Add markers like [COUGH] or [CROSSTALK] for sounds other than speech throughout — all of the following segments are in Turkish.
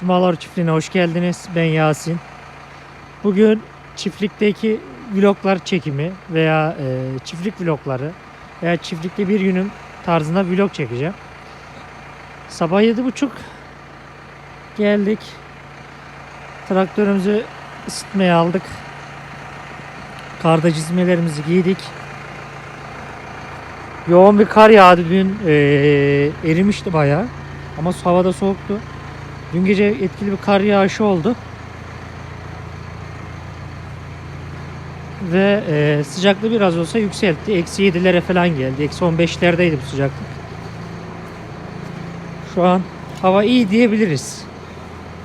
Cumalar Çiftliği'ne hoş geldiniz. Ben Yasin. Bugün çiftlikteki vloglar çekimi veya e, çiftlik vlogları veya çiftlikte bir günüm tarzında vlog çekeceğim. Sabah yedi buçuk geldik. Traktörümüzü ısıtmaya aldık. Karda çizmelerimizi giydik. Yoğun bir kar yağdı dün. e, erimişti bayağı. Ama havada soğuktu. Dün gece etkili bir kar yağışı oldu. Ve e, sıcaklığı biraz olsa yükseltti. Eksi 7'lere falan geldi. Eksi 15'lerdeydi bu sıcaklık. Şu an hava iyi diyebiliriz.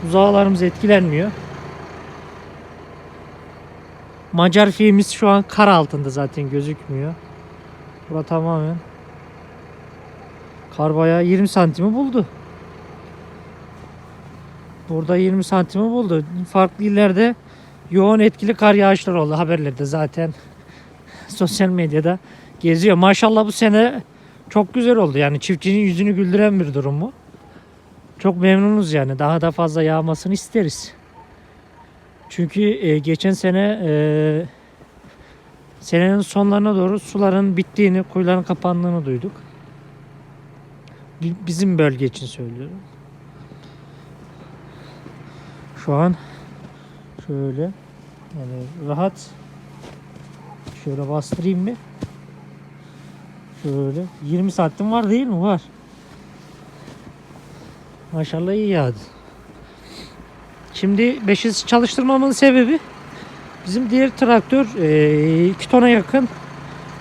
Uzağlarımız etkilenmiyor. Macar filmimiz şu an kar altında zaten gözükmüyor. Bura tamamen kar bayağı 20 santimi buldu. Burada 20 santimi buldu. Farklı illerde yoğun etkili kar yağışları oldu haberlerde zaten. [LAUGHS] Sosyal medyada geziyor. Maşallah bu sene çok güzel oldu. Yani çiftçinin yüzünü güldüren bir durum bu. Çok memnunuz yani. Daha da fazla yağmasını isteriz. Çünkü e, geçen sene e, senenin sonlarına doğru suların bittiğini, kuyuların kapandığını duyduk. Bi- Bizim bölge için söylüyorum. Şu an şöyle yani rahat şöyle bastırayım mı? Şöyle 20 saatim var değil mi? Var. Maşallah iyi yağdı. Şimdi 5'i çalıştırmamın sebebi bizim diğer traktör 2 tona yakın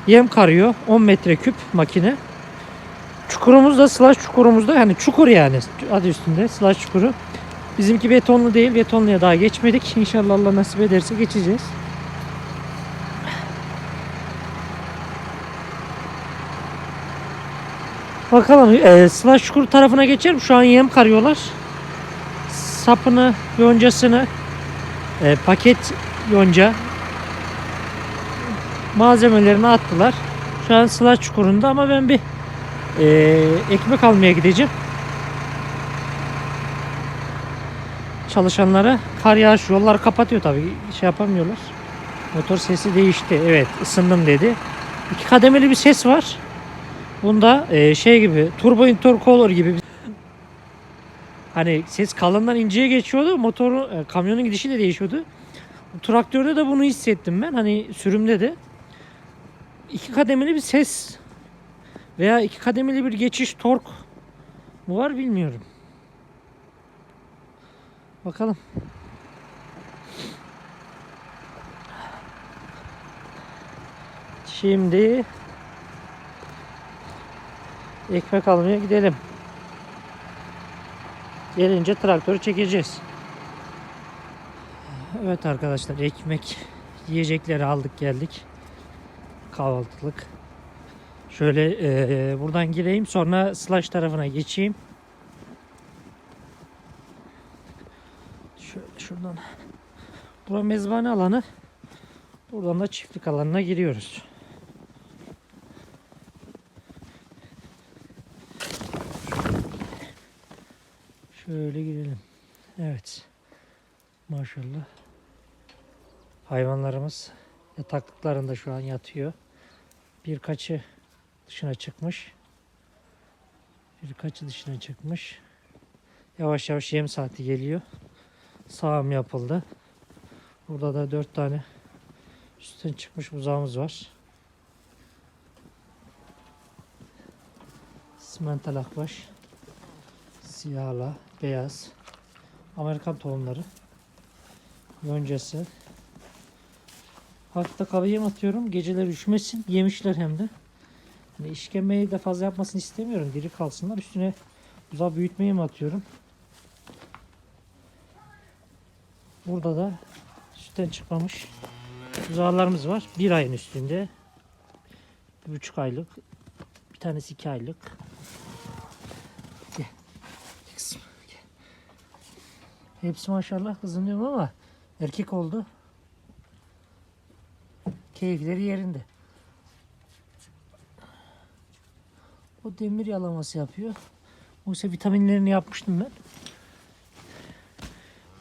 yem karıyor. 10 metreküp makine. Çukurumuz da slash çukurumuzda yani çukur yani adı üstünde slash çukuru. Bizimki betonlu değil. Betonluya daha geçmedik. İnşallah Allah nasip ederse geçeceğiz. Bakalım e, slash çukur tarafına geçelim. Şu an yem karıyorlar. Sapını, yoncasını, e, paket yonca malzemelerini attılar. Şu an slash çukurunda ama ben bir e, ekmek almaya gideceğim. Çalışanlara kar yağış yollar kapatıyor tabii şey yapamıyorlar. Motor sesi değişti. Evet ısındım dedi. İki kademeli bir ses var. Bunda e, şey gibi turbo intercooler gibi hani ses kalından inceye geçiyordu. Motoru e, kamyonun gidişi de değişiyordu. Traktörde de bunu hissettim ben. Hani sürümde de iki kademeli bir ses veya iki kademeli bir geçiş tork mu var bilmiyorum. Bakalım. Şimdi ekmek almaya gidelim. Gelince traktörü çekeceğiz. Evet arkadaşlar ekmek yiyecekleri aldık geldik. Kahvaltılık. Şöyle eee, buradan gireyim sonra slash tarafına geçeyim. Şöyle şuradan. Bura mezbane alanı. Buradan da çiftlik alanına giriyoruz. Şöyle girelim. Evet. Maşallah. Hayvanlarımız yataklıklarında şu an yatıyor. Birkaçı dışına çıkmış. Birkaçı dışına çıkmış. Yavaş yavaş yem saati geliyor sağım yapıldı. Burada da dört tane üstten çıkmış buzağımız var. Simental akbaş, siyahla, beyaz, Amerikan tohumları, yoncası. De kaba atıyorum. Geceleri üşümesin. Yemişler hem de. Hani işkembeyi de fazla yapmasını istemiyorum. Diri kalsınlar. Üstüne buzağı büyütme yem atıyorum. Burada da sütten çıkmamış buzağlarımız var. Bir ayın üstünde. Bir buçuk aylık. Bir tanesi iki aylık. Gel. Hepsi maşallah kızınıyorum ama erkek oldu. Keyifleri yerinde. O demir yalaması yapıyor. Oysa vitaminlerini yapmıştım ben.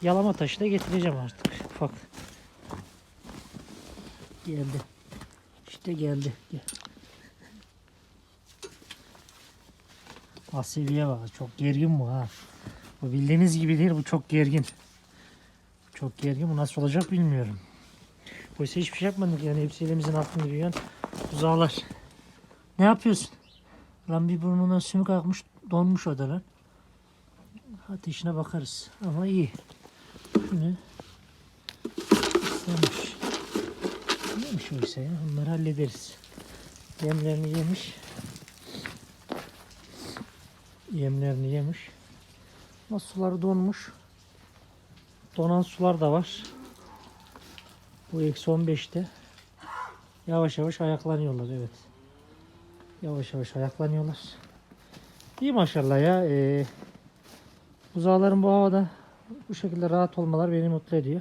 Yalama taşı da getireceğim artık. Ufak. Geldi. İşte geldi. Gel. Asibiye bak. Çok gergin bu ha. Bu bildiğiniz gibi değil. Bu çok gergin. Çok gergin. Bu nasıl olacak bilmiyorum. Oysa hiçbir şey yapmadık yani. Hepsi elimizin altında yürüyen uzağlar. Ne yapıyorsun? Lan bir burnundan sümük akmış donmuş o da lan. Ateşine bakarız. Ama iyi. Şu ne? Islanmış. Neymiş oysa ya? Onları hallederiz. Yemlerini yemiş. Yemlerini yemiş. Ama suları donmuş. Donan sular da var. Bu eksi 15'te. Yavaş yavaş ayaklanıyorlar evet. Yavaş yavaş ayaklanıyorlar. İyi maşallah ya. Ee, buzağların bu havada bu şekilde rahat olmalar beni mutlu ediyor.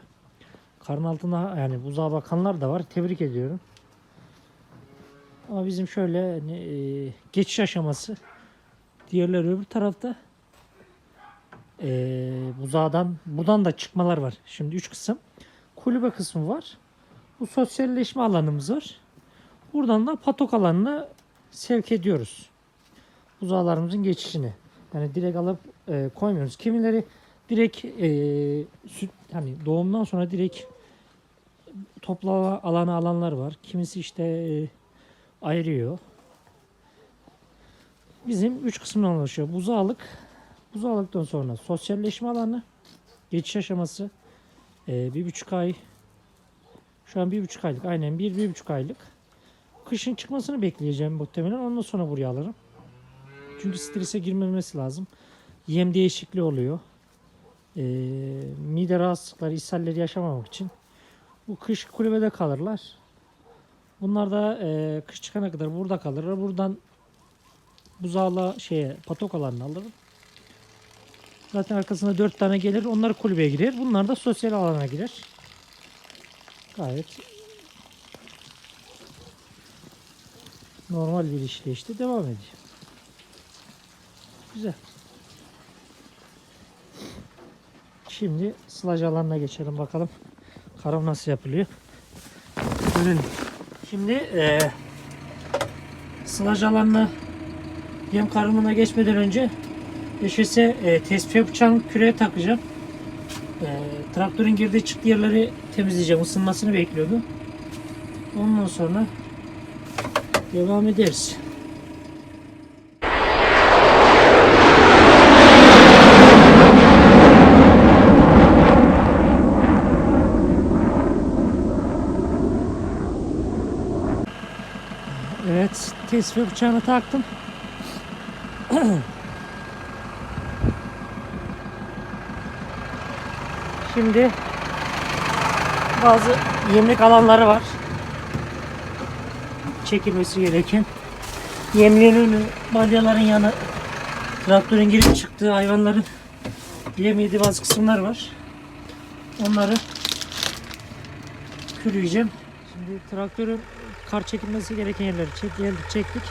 Karın altına yani buzağa bakanlar da var. Tebrik ediyorum. Ama bizim şöyle hani, e, geçiş aşaması diğerleri öbür tarafta e, buzağdan buradan da çıkmalar var. Şimdi üç kısım. Kulübe kısmı var. Bu sosyalleşme alanımız var. Buradan da patok alanına sevk ediyoruz. Buzağlarımızın geçişini. Yani direkt alıp e, koymuyoruz. Kimileri direkt e, süt hani doğumdan sonra direkt topla alana alanlar var. Kimisi işte e, ayırıyor. Bizim üç kısımdan oluşuyor. Buzağlık, buzağlıktan sonra sosyalleşme alanı, geçiş aşaması, e, bir buçuk ay, şu an bir buçuk aylık, aynen bir, bir buçuk aylık. Kışın çıkmasını bekleyeceğim muhtemelen. Ondan sonra buraya alırım. Çünkü strese girmemesi lazım. Yem değişikliği oluyor. E, mide rahatsızlıkları, ishalleri yaşamamak için. Bu kış kulübede kalırlar. Bunlar da e, kış çıkana kadar burada kalırlar. Buradan buzağla şeye patok alanına alırım. Zaten arkasında dört tane gelir. Onlar kulübeye girer. Bunlar da sosyal alana girer. Gayet normal bir işleyişte devam ediyor. Güzel. Şimdi sılaj alanına geçelim bakalım. Karam nasıl yapılıyor. Görelim. Şimdi eee sılaj alanına yem karımına geçmeden önce eşese e, tespih yapacağım küreye takacağım. E, traktörün girdiği çıktığı yerleri temizleyeceğim. Isınmasını bekliyordum. Ondan sonra devam ederiz. Evet, tespih bıçağını taktım. Şimdi bazı yemlik alanları var. Çekilmesi gereken. Yemliğin önü, balyaların yanı, traktörün girip çıktığı hayvanların yem yediği bazı kısımlar var. Onları kürüyeceğim. Şimdi traktörün kar çekilmesi gereken yerleri çek, geldik, çektik.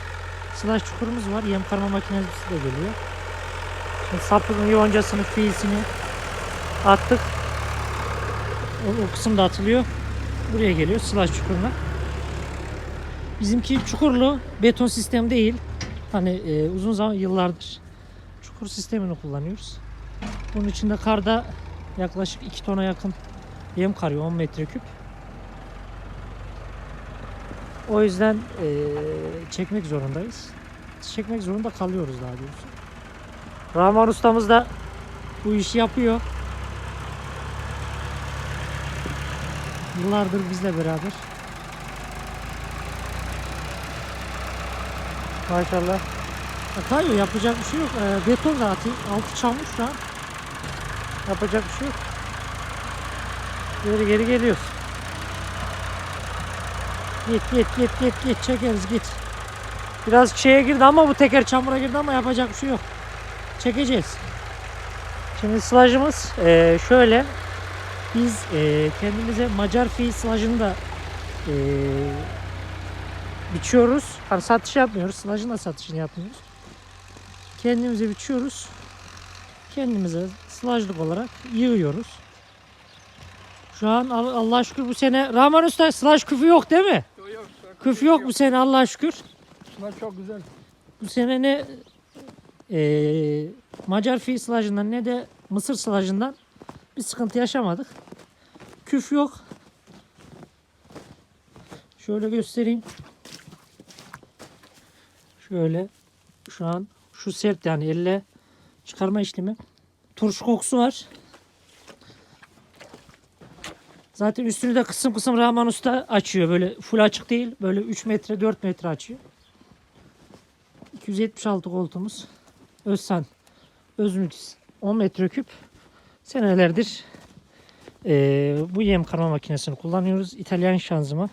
Slash çukurumuz var. Yem karma makinesi de geliyor. Şimdi sapının yoncasını, fiilsini attık. O, o kısım da atılıyor. Buraya geliyor slash çukuruna. Bizimki çukurlu beton sistem değil. Hani e, uzun zaman yıllardır çukur sistemini kullanıyoruz. Bunun içinde karda yaklaşık 2 tona yakın yem karıyor 10 metreküp. O yüzden e, çekmek zorundayız. Çekmek zorunda kalıyoruz daha doğrusu. Rahman ustamız da bu işi yapıyor. Yıllardır bizle beraber. Maşallah. Kayıyor yapacak bir şey yok. Ee, beton zaten altı çamur şu an. Yapacak bir şey yok. Geri geri geliyoruz. Git git git git git çekeriz git. Biraz şeye girdi ama bu teker çamura girdi ama yapacak bir şey yok. Çekeceğiz. Şimdi sılajımız eee, şöyle. Biz eee, kendimize Macar fi sılajını da eee, biçiyoruz. Hani satış yapmıyoruz. Sılajın da satışını yapmıyoruz. Kendimize biçiyoruz. Kendimize sılajlık olarak yığıyoruz. Şu an Al- Allah'a şükür bu sene Rahman Usta slash küfü yok değil mi? Küf yok bu sene Allah'a şükür. Bunlar çok güzel. Bu sene ne eee, Macar fi sılajından ne de Mısır sılajından bir sıkıntı yaşamadık. Küf yok. Şöyle göstereyim. Şöyle şu an şu sert yani elle çıkarma işlemi. Turşu kokusu var. Zaten üstünü de kısım kısım Rahman Usta açıyor. Böyle full açık değil. Böyle 3 metre 4 metre açıyor. 276 koltuğumuz. Özsan. Özmüks 10 metreküp. Senelerdir eee, bu yem karma makinesini kullanıyoruz. İtalyan şanzıman.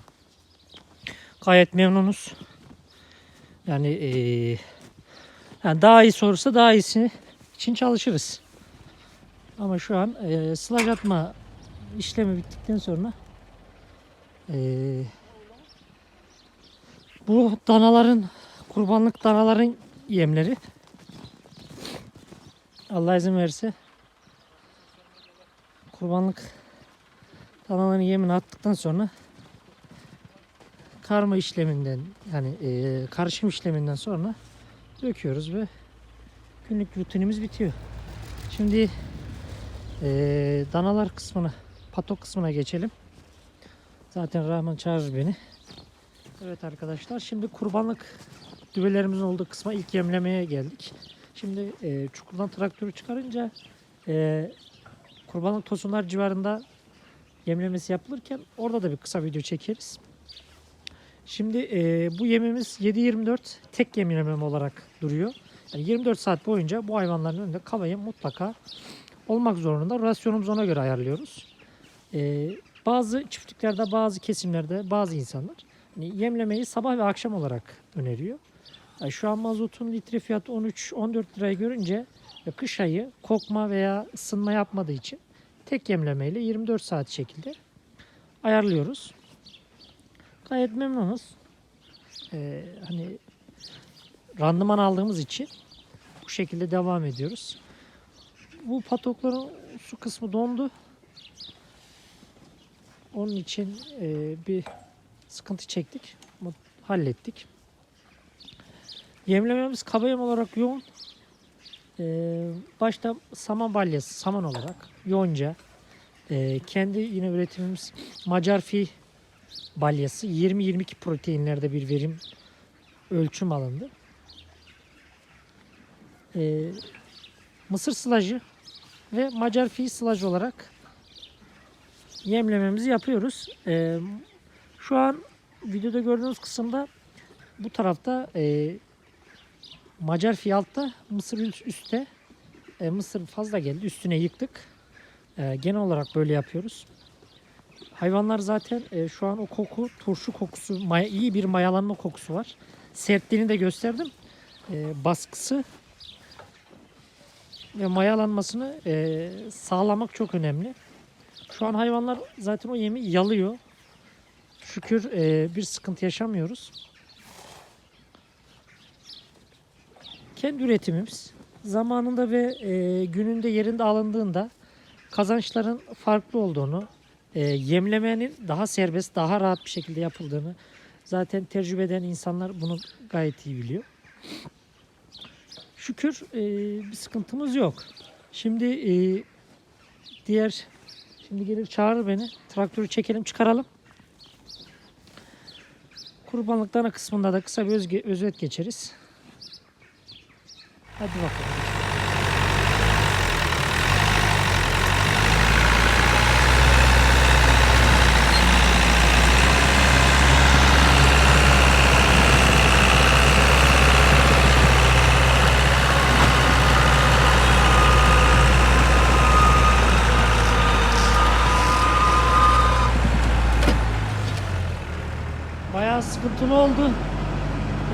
Gayet memnunuz. Yani, eee, yani daha iyi sorursa daha iyisini için çalışırız. Ama şu an eee sılaj atma işlemi bittikten sonra eee, bu danaların kurbanlık danaların yemleri Allah izin verirse kurbanlık danaların yemini attıktan sonra karma işleminden yani eee, karışım işleminden sonra döküyoruz ve günlük rutinimiz bitiyor. Şimdi eee, danalar kısmına patok kısmına geçelim. Zaten Rahman çağırır beni. Evet arkadaşlar şimdi kurbanlık düvelerimizin olduğu kısma ilk yemlemeye geldik. Şimdi e, çukurdan traktörü çıkarınca e, kurbanlık tosunlar civarında yemlemesi yapılırken orada da bir kısa video çekeriz. Şimdi e, bu yemimiz 7-24 tek yemleme olarak duruyor. Yani 24 saat boyunca bu hayvanların önünde kaba yem mutlaka olmak zorunda. Rasyonumuzu ona göre ayarlıyoruz. E, bazı çiftliklerde, bazı kesimlerde bazı insanlar hani yemlemeyi sabah ve akşam olarak öneriyor. Yani şu an mazotun litre fiyatı 13-14 liraya görünce ve kış ayı kokma veya ısınma yapmadığı için tek yemlemeyle 24 saat şekilde ayarlıyoruz. Gayet memnunuz. Ee, hani randıman aldığımız için bu şekilde devam ediyoruz. Bu patokların su kısmı dondu. Onun için e, bir sıkıntı çektik. Hallettik. Yemlememiz kaba yem olarak yoğun. Ee, başta saman balyası, saman olarak yoğunca. Ee, kendi yine üretimimiz Macar fi balyası 20-22 proteinlerde bir verim ölçüm alındı. Ee, mısır sılacı ve Macar fi sılacı olarak yemlememizi yapıyoruz. Ee, şu an videoda gördüğünüz kısımda bu tarafta e, Macar fiyaltta Mısır üst- üstte e, Mısır fazla geldi üstüne yıktık. E, genel olarak böyle yapıyoruz. Hayvanlar zaten e, şu an o koku turşu kokusu maya, iyi bir mayalanma kokusu var. Sertliğini de gösterdim. E, baskısı ve mayalanmasını e, sağlamak çok önemli. Şu an hayvanlar zaten o yemi yalıyor. Şükür e, bir sıkıntı yaşamıyoruz. Kendi üretimimiz zamanında ve e, gününde yerinde alındığında kazançların farklı olduğunu, e, yemlemenin daha serbest, daha rahat bir şekilde yapıldığını zaten tecrübe eden insanlar bunu gayet iyi biliyor. Şükür e, bir sıkıntımız yok. Şimdi e, diğer şimdi gelir çağırır beni. Traktörü çekelim çıkaralım. Kurbanlık dana kısmında da kısa bir özge, özet geçeriz. Hadi bakalım. Sıkıntılı oldu.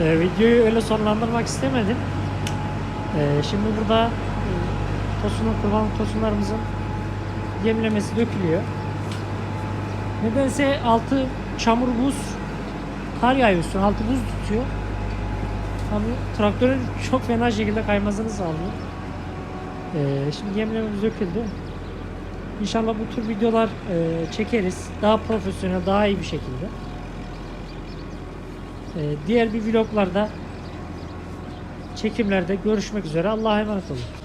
Ee, videoyu öyle sonlandırmak istemedim. Ee, şimdi burada e, tosunun kurban tosunlarımızın yemlemesi dökülüyor. Nedense altı çamur buz kar yağıyor üstüne altı buz tutuyor. Abi traktörün [LAUGHS] çok fena şekilde kaymasını sağlıyor. Ee, şimdi yemlememiz döküldü. İnşallah bu tür videolar e, çekeriz. Daha profesyonel, daha iyi bir şekilde. E, diğer bir vloglarda çekimlerde görüşmek üzere. Allah'a emanet olun.